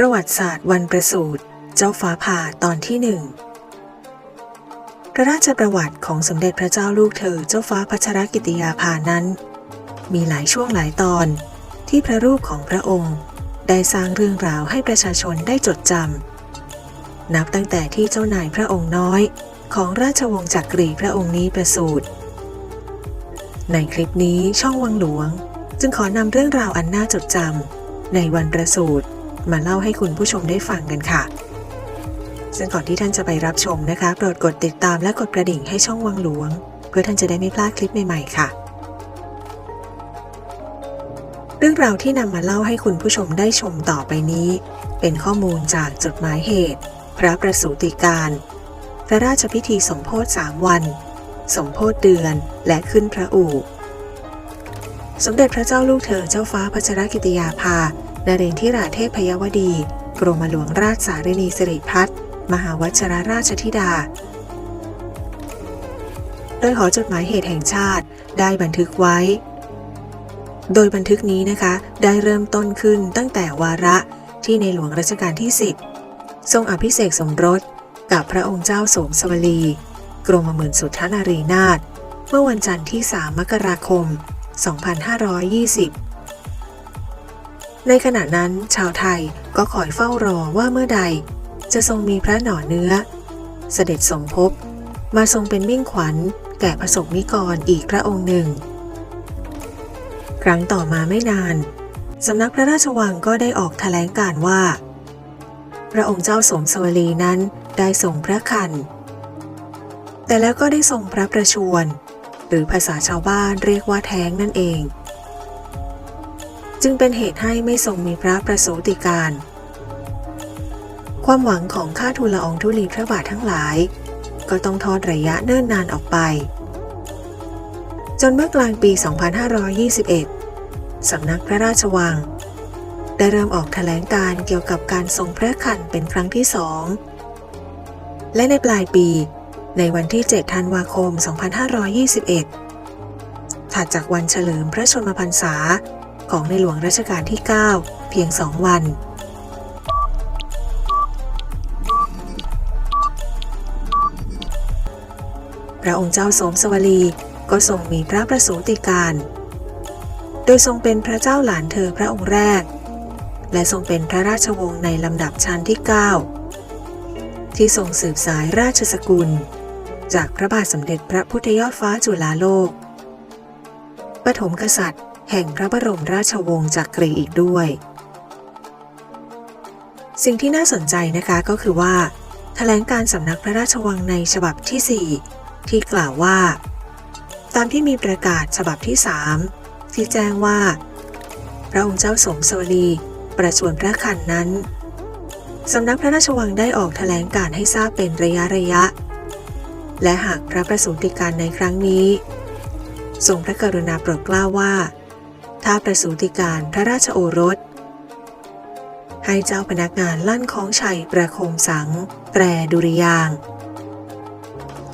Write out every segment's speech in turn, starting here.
ประวัติศาสตร์วันประสูติเจ้าฟ้าผ่าตอนที่หนึ่งพระราชประวัติของสมเด็จพระเจ้าลูกเธอเจ้าฟ้าพัชรกิติยาภานั้น มีหลายช่วงหลายตอนที่พระรูปของพระองค์ ได้สร้างเรื่องราวให้ประชาชนได้จดจำนับตั้งแต่ที่เจ้านายพระองค์น้อยของราชวงศ์จักรีพระองค์นี้ประสูติในคลิปนี้ช่องวังหลวงจึงขอนำเรื่องราวอันน่าจดจำในวันประสูติ มาเล่าให้คุณผู้ชมได้ฟังกันค่ะ ซึ่งก่อนที่ท่านจะไปรับชมนะคะ โปรดกดติดตามและกดกระดิ่งให้ช่องวังหลวง เพื่อท่านจะได้ไม่พลาดคลิปใหม่ๆค่ะ เรื่องราวที่นำมาเล่าให้คุณผู้ชมได้ชมต่อไปนี้ เป็นข้อมูลจากจดหมายเหตุ พระประสูติการพระราชพิธีสมโพธิสามวัน สมโพธิเดือนและขึ้นพระอู่ สมเด็จพระเจ้าลูกเธอเจ้าฟ้าพัชรกิติยาภา นเรนทิราเทพพยวดี กรมหลวงราชสารินีสิริพัฒน์มหาวัชรราชธิดา โดยหอจดหมายเหตุแห่งชาติได้บันทึกไว้ โดยบันทึกนี้นะคะ ได้เริ่มต้นขึ้นตั้งแต่วาระที่ในหลวงรัชกาลที่ 10 ทรงอภิเษกสมรส กับพระองค์เจ้าโสมสวลี กรมหมื่นสุทธนารีนาถเมื่อวันจันทร์ที่ 3 มกราคม 2520 ในขณะนั้นชาวไทยก็คอยเฝ้ารอว่าเมื่อใด จะทรงมีพระหน่อเนื้อ เสด็จสมภพมาทรงเป็นมิ่งขวัญ แก่ประสบนิกรอีกพระองค์หนึ่ง ครั้งต่อมาไม่นานสำนักพระราชวังก็ได้ออกแถลงการว่า พระองค์เจ้าสมสวลีนั้นได้ทรงพระคัน แต่แล้วก็ได้ทรงพระประชวร หรือภาษาชาวบ้านเรียกว่าแท้งนั่นเอง จึงเป็นเหตุให้ไม่ทรงมีพระประสูติการ ความหวังของข้าทูลละอองธุลีพระบาททั้งหลาย ก็ต้องทอดระยะเนิ่นนานออกไป จนเมื่อกลางปี 2521 สำนักพระราชวัง ได้เริ่มออกแถลงการเกี่ยวกับการทรงพระคันเป็นครั้งที่สองและในปลายปีในวันที่ 7 ธันวาคม 2521 ถัดจากวันเฉลิมพระชนมพรรษา ของในหลวงรัชกาลที่ 9 เพียงสองวัน พระองค์เจ้าสมสวลีก็ทรงมีพระประสูติการ โดยทรงเป็นพระเจ้าหลานเธอพระองค์แรก และทรงเป็นพระราชวงศ์ในลำดับชั้นที่ 9 ที่ทรงสืบสายราชสกุล จากพระบาทสมเด็จพระพุทธยอดฟ้าจุฬาโลก ปฐมกษัตริย์ แห่งพระบรมราชวงศ์จักรีอีกด้วย สิ่งที่น่าสนใจนะคะก็คือว่าแถลงการสำนักพระราชวังในฉบับที่ 4 ที่กล่าวว่า ตามที่มีประกาศฉบับที่ 3 ที่แจ้งว่า พระองค์เจ้าสมสวลีประชวรพระคันนั้นสำนักพระราชวังได้ออกแถลงการให้ทราบเป็นระยะระยะ และหากพระประสูติการในครั้งนี้ ทรงพระกรุณาโปรดเกล้าว่า ถ้าประสูติการพระราชโอรส ให้เจ้าพนักงานลั่นของชัยประโคมสังแตรดุริยาง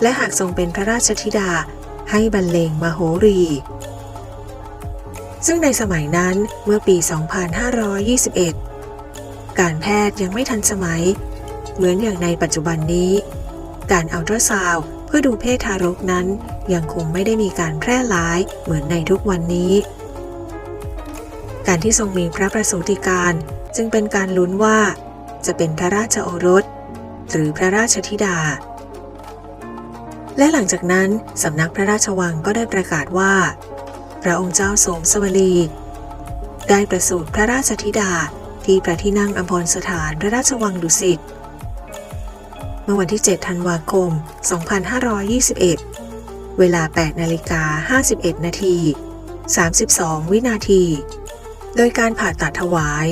และหากทรงเป็นพระราชธิดาให้บรรเลงมโหรี ซึ่งในสมัยนั้นเมื่อปี 2521 การแพทย์ยังไม่ทันสมัย เหมือนอย่างในปัจจุบันนี้ การอัลตราซาวด์เพื่อดูเพศทารกนั้นยังคงไม่ได้มีการแพร่หลายเหมือนในทุกวันนี้ การที่ทรงมีพระประสูติการ จึงเป็นการลุ้นว่า จะเป็นพระราชโอรส หรือพระราชธิดา และหลังจากนั้นสำนักพระราชวังก็ได้ประกาศว่า พระองค์เจ้าโสมสวลี ได้ประสูติพระราชธิดาที่พระที่นั่งอมพรสถานพระราชวังดุสิตเมื่อวันที่ 7 ธันวาคม 2521 เวลา 8 นาฬิกา 51 นาที 32 วินาที โดยการผ่าตัดถวาย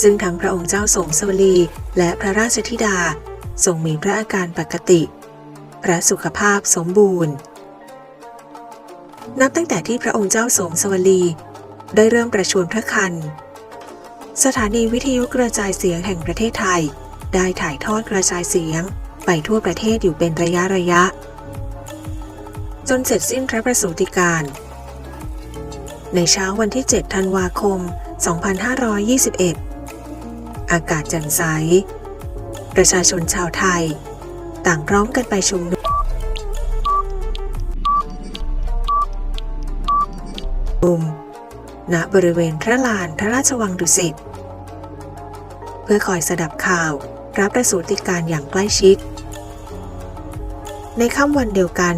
ซึ่งทั้งพระองค์เจ้าสมสวลีและพระราชธิดาทรงมีพระอาการปกติ พระสุขภาพสมบูรณ์ นับตั้งแต่ที่พระองค์เจ้าสมสวลี ได้เริ่มประชวรพระคัน สถานีวิทยุกระจายเสียงแห่งประเทศไทย ได้ถ่ายทอดกระจายเสียงไปทั่วประเทศอยู่เป็นระยะระยะ จนเสร็จสิ้นพระประสูติการ ในเช้าวันที่ 7 ธันวาคม 2521 อากาศแจ่มใส ประชาชนชาวไทย ต่างพร้อมกันไปชุมนุมณบริเวณพระลานพระราชวังดุสิต เพื่อคอยสดับข่าวรับประสูติการอย่างใกล้ชิด ในค่ำวันเดียวกัน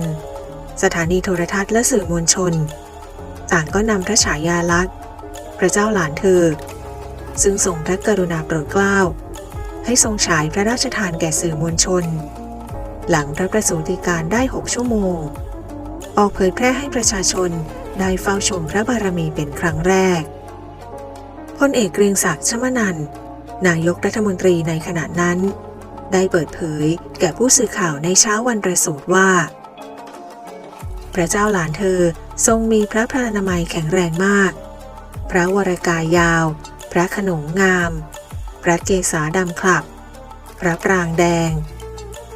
สถานีโทรทัศน์และสื่อมวลชน ต่างก็นำพระฉายาลักษณ์ พระเจ้าหลานเธอ ซึ่งทรงพระกรุณาโปรดเกล้า ให้ทรงฉายพระราชทานแก่สื่อมวลชน หลังพระประสูติการได้6ชั่วโมง ออกเผยแพร่ให้ประชาชนได้เฝ้าชมพระบารมีเป็นครั้งแรกพลเอกเกรียงศักดิ์ชมนันท์นายกรัฐมนตรีในขณะนั้น ได้เปิดเผยแก่ผู้สื่อข่าวในเช้าวันประสูติว่า พระเจ้าหลานเธอทรงมีพระพลานามัยแข็งแรงมาก พระวรกายยาว พระขนงงาม พระเกศาดำคลับ พระปรางแดง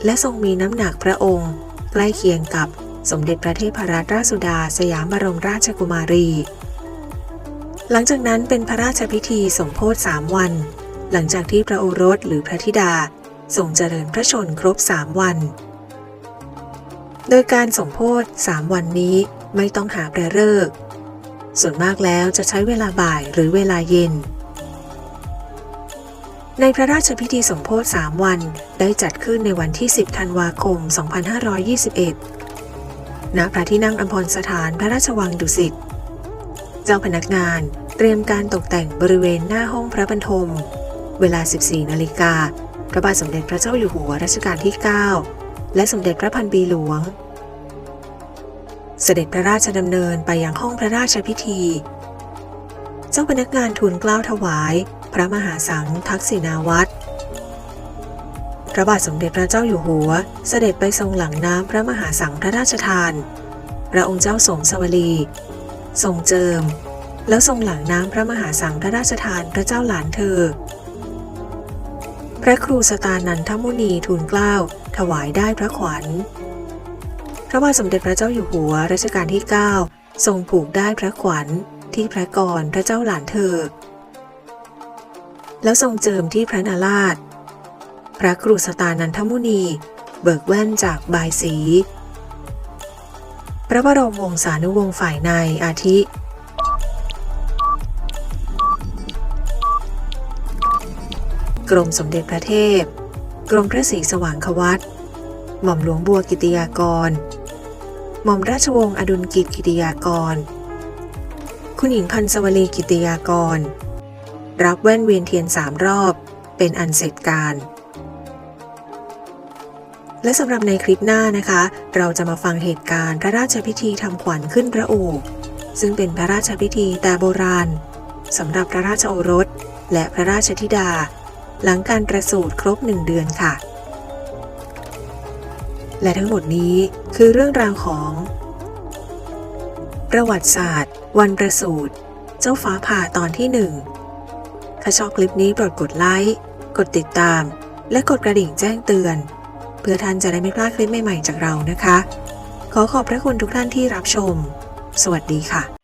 และทรงมีน้ำหนักพระองค์ ใกล้เคียงกับสมเด็จพระเทพรัตนราชสุดาสยามบรมราชกุมารี หลังจากนั้นเป็นพระราชพิธีสมโพธิสามวัน หลังจากที่พระโอรสหรือพระธิดาทรงเจริญพระชนครบสามวัน โดยการสมโพธิสามวันนี้ไม่ต้องหาแปรเลิกษ์ส่วนมากแล้วจะใช้เวลาบ่ายหรือเวลาเย็น ในพระราชพิธีสมโพธิสามวันได้จัดขึ้นในวันที่ 10 ธันวาคม 2521 ณ พระที่นั่งอัมพรสถานพระราชวังดุสิต เจ้าพนักงานเตรียมการตกแต่งบริเวณหน้าห้องพระบรรทม เวลา 14 นาฬิกา พระบาทสมเด็จพระเจ้าอยู่หัวรัชกาลที่ 9 และสมเด็จพระพันปีหลวง เสด็จพระราชดำเนินไปยังห้องพระราชพิธี เจ้าพนักงานทูลกล้าวถวาย พระมหาสังฆทักษิณาวัตรพระบาทสมเด็จพระเจ้าอยู่หัว เสด็จไปทรงหลังน้ำพระมหาสังฆพระราชทาน พระองค์เจ้าสมสวลีทรงเจิม แล้วทรงหลังน้ำพระมหาสังฆพระราชทานพระเจ้าหลานเธอ พระครูสตานันทมุนีทูลเกล้าถวายได้พระขวัญ พระบาทสมเด็จพระเจ้าอยู่หัวรัชกาลที่ 9 ทรงผูกได้พระขวัญที่พระกรพระเจ้าหลานเธอ แล้วทรงเจิมที่พระนาราช พระครูสตานันทมุนี เบิกแว่นจากบายสี พระบรมวงศานุวงศ์ฝ่ายในอาทิกรมสมเด็จพระเทพ กรมพระศรีสว่างควัตหม่อมหลวงบัวกิติยากร หม่อมราชวงศ์อดุลกิจกิติยากร คุณหญิงพันสวลีกิติยากร รับแว่นเวียนเทียนสามรอบ เป็นอันเสร็จการ และสำหรับในคลิปหน้านะคะ เราจะมาฟังเหตุการณ์พระราชพิธีทำขวัญขึ้นพระโอษฐ์ซึ่งเป็นพระราชพิธีแต่โบราณสำหรับพระราชโอรส และพระราชธิดา หลังการประสูติครบหนึ่งเดือนค่ะ และทั้งหมดนี้คือเรื่องราวของ ประวัติศาสตร์ วันประสูติเจ้าฟ้าผ่าตอนที่หนึ่งถ้าชอบคลิปนี้โปรดกดไลค์กดติดตาม และกดกระดิ่งแจ้งเตือน เพื่อท่านจะได้ไม่พลาดคลิปใหม่ๆจากเรานะคะ ขอขอบพระคุณทุกท่านที่รับชม สวัสดีค่ะ